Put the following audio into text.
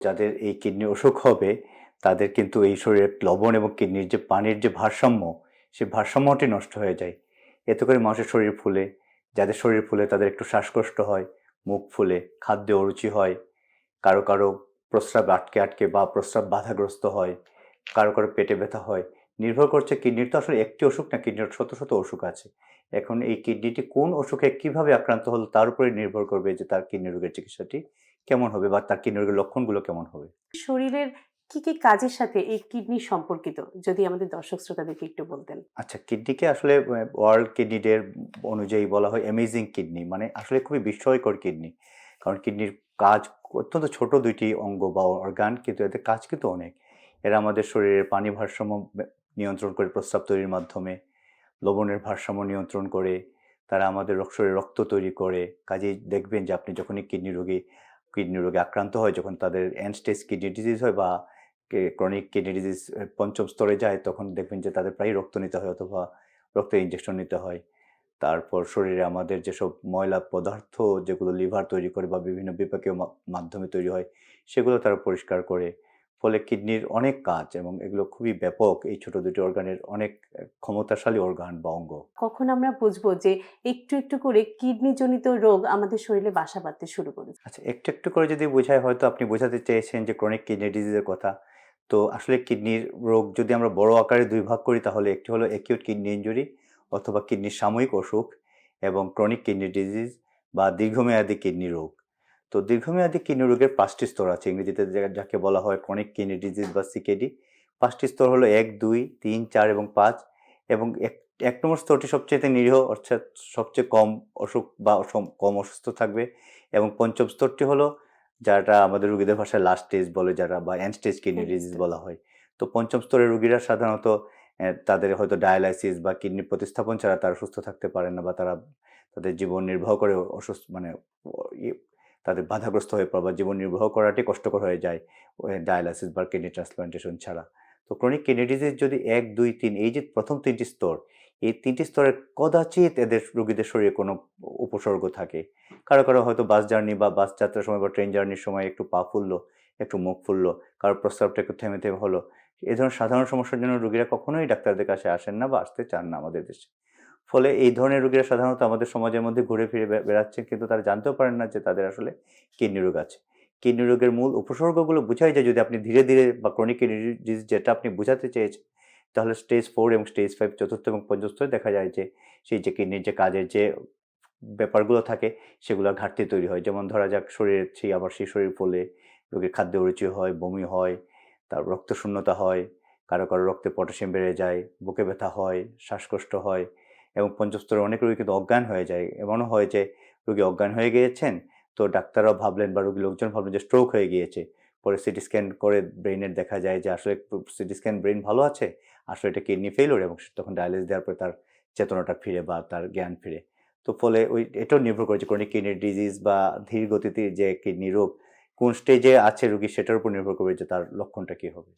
যাদের এই কিডনি অসুখ হবে, তাদের কিন্তু এই শরীরের লবণ এবং কিডনির যে পানির যে ভারসাম্য, সেই ভারসাম্যটি নষ্ট হয়ে যায়। এতে করে মানুষের শরীর ফুলে, যাদের শরীর ফুলে তাদের একটু শ্বাসকষ্ট হয়, মুখ ফুলে, খাদ্যে অরুচি হয়, কারও কারও প্রস্রাব আটকে আটকে বা প্রস্রাব বাধাগ্রস্ত হয়, কারও কারও পেটে ব্যথা হয়, নির্ভর করছে কিডনির তো আসলে একটি অসুখ না কিডনির শত শত অসুখ আছে। এখন এই কিডনিটি কোন অসুখে কীভাবে আক্রান্ত হলো তার উপরে নির্ভর করবে যে তার কিডনি রোগের চিকিৎসাটি কেমন হবে বা তার কিডনি রোগের লক্ষণগুলো কেমন হবে? শরীরের কি কি কাজের সাথে এই কিডনি সম্পর্কিত? যদি আমাদের দর্শক শ্রোতাদেরকে একটু বলতেন। আচ্ছা কিডনিকে আসলে ওয়ার্ল্ড কিডনি ডে অনুযায়ী বলা হয় অ্যামেজিং কিডনি। মানে আসলে খুবই বিস্ময়কর কিডনি। কারণ কিডনির কাজ অত্যন্ত ছোট দুইটি অঙ্গ বা অর্গান কিন্তু এদের কাজ কিন্তু অনেক। এরা আমাদের শরীরের পানি ভারসাম্য নিয়ন্ত্রণ করে প্রস্রাব তৈরির মাধ্যমে লবণের ভারসাম্য নিয়ন্ত্রণ করে তারা আমাদের শরীরে রক্ত তৈরি করে। কাজেই দেখবেন যে আপনি যখনই কিডনি রোগী কিডনি রোগে আক্রান্ত হয়, যখন তাদের এন্ড স্টেজ কিডনি ডিজিজ হয় বা ক্রনিক কিডনি ডিজিজ পঞ্চম স্তরে যায়, তখন দেখবেন যে তাদের প্রায় রক্ত নিতে হয় অথবা রক্তের ইঞ্জেকশন নিতে হয়। তারপর শরীরে আমাদের যেসব ময়লা পদার্থ, যেগুলো লিভার তৈরি করে বা বিভিন্ন বিপাকীয় মাধ্যমে তৈরি হয়, সেগুলো তারা পরিষ্কার করে। ফলে কিডনির অনেক কাজ এবং এগুলো খুবই ব্যাপক। এই ছোট দুটি অর্গানের অনেক ক্ষমতাশালী অর্গান বা অঙ্গ। কখন আমরা বুঝব যে একটু একটু করে কিডনি জনিত রোগ আমাদের শরীরে বাসা বাঁধতে শুরু করে আচ্ছা একটু একটু করে যদি বোঝায় হয়তো আপনি বোঝাতে চেয়েছেন যে ক্রনিক কিডনি ডিজিজের কথা। তো আসলে কিডনির রোগ যদি আমরা বড় আকারে দুই ভাগ করি তাহলে একটি হলো অ্যাকিউট কিডনি ইঞ্জুরি অথবা কিডনির সাময়িক অসুখ এবং ক্রনিক কিডনি ডিজিজ বা দীর্ঘমেয়াদী কিডনি রোগ। তো দীর্ঘমেয়াদী কিডনি রোগের পাঁচটি স্তর আছে। ইংরেজিতে যাকে বলা হয় ক্রনিক কিডনি ডিজিজ বা সিকেডি পাঁচটি স্তর হলো এক দুই তিন চার এবং পাঁচ এবং এক এক নম্বর স্তরটি সবচেয়ে নিরীহ অর্থাৎ সবচেয়ে কম অসুখ বা কম অসুস্থ থাকবে এবং পঞ্চম স্তরটি হলো যারা আমাদের রুগীদের ভাষায় লাস্ট স্টেজ বলে যারা বা এন্ড স্টেজ কিডনি ডিজিজ বলা হয়। তো পঞ্চম স্তরের রুগীরা সাধারণত তাদের হয়তো ডায়ালাইসিস বা কিডনি প্রতিস্থাপন ছাড়া তারা সুস্থ থাকতে পারে না বা তারা তাদের জীবন নির্বাহ করে অসুস্থ মানে তাদের বাধাগ্রস্ত হয়ে পড়ে বা জীবন নির্বাহ করাটি কষ্টকর হয়ে যায় ডায়ালাইসিস বা কিডনি ট্রান্সপ্লান্টেশন ছাড়া। তো ক্রনিক কিডনি ডিজিজ যদি এক, দুই, তিন, এই যে প্রথম তিনটি স্তর, এই তিনটি স্তরের কদাচিৎ এদের রোগীদের শরীরে কোনো উপসর্গ থাকে। কারও কারও হয়তো বাস জার্নি বা বাস যাত্রার সময় বা ট্রেন জার্নির সময় একটু পা ফুললো, একটু মুখ ফুললো, কারও প্রস্রাবটা একটু থেমে থেমে হলো। এই ধরনের সাধারণ সমস্যার জন্য রোগীরা কখনোই ডাক্তারদের কাছে আসেন না বা আসতে চান না আমাদের দেশে। ফলে এই ধরনের রোগীরা সাধারণত আমাদের সমাজের মধ্যে ঘুরে ফিরে বেড়াচ্ছেন কিন্তু তারা জানতেও পারেন না যে তাদের আসলে কিডনি রোগ আছে। কিডনি রোগের মূল উপসর্গগুলো বোঝাই যায় যদি আপনি ধীরে ধীরে বা ক্রনিক কিডনি ডিজিজ যেটা আপনি বোঝাতে চেয়েছেন, তাহলে স্টেজ ফোর এবং স্টেজ ফাইভ চতুর্থ এবং পঞ্চম দেখা যায় যে সেই যে কিডনির যে কাজের যে ব্যাপারগুলো থাকে সেগুলোর ঘাটতি তৈরি হয়। যেমন ধরা যাক শরীরের সেই আবার সেই শরীর ফলে রোগীর খাদ্য অরুচি হয়, বমি হয়, তার রক্ত শূন্যতা হয়, কারও কারও রক্তে পটাশিয়াম বেড়ে যায়, বুকে ব্যথা হয়, শ্বাসকষ্ট হয় এবং পঞ্চম স্তরে অনেক রোগী কিন্তু অজ্ঞান হয়ে যায়। এমনও হয় যে রোগী অজ্ঞান হয়ে গিয়েছেন, তো ডাক্তাররাও ভাবলেন বা রোগী লোকজন ভাবলেন যে স্ট্রোক হয়ে গিয়েছে। পরে সিটি স্ক্যান করে ব্রেনের দেখা যায় যে আসলে সিটি স্ক্যান ব্রেন ভালো আছে, আসলে এটা কিডনি ফেইলোর এবং তখন ডায়ালিস দেওয়ার পরে তার চেতনাটা ফিরে বা তার জ্ঞান ফিরে। তো ফলে ওই এটাও নির্ভর করে যে ক্রনিক কিডনি ডিজিজ বা ধীর গতিতে যে কিডনি রোগ কোন স্টেজে আছে রোগী সেটার উপর নির্ভর করবে যে তার লক্ষণটা কী হবে।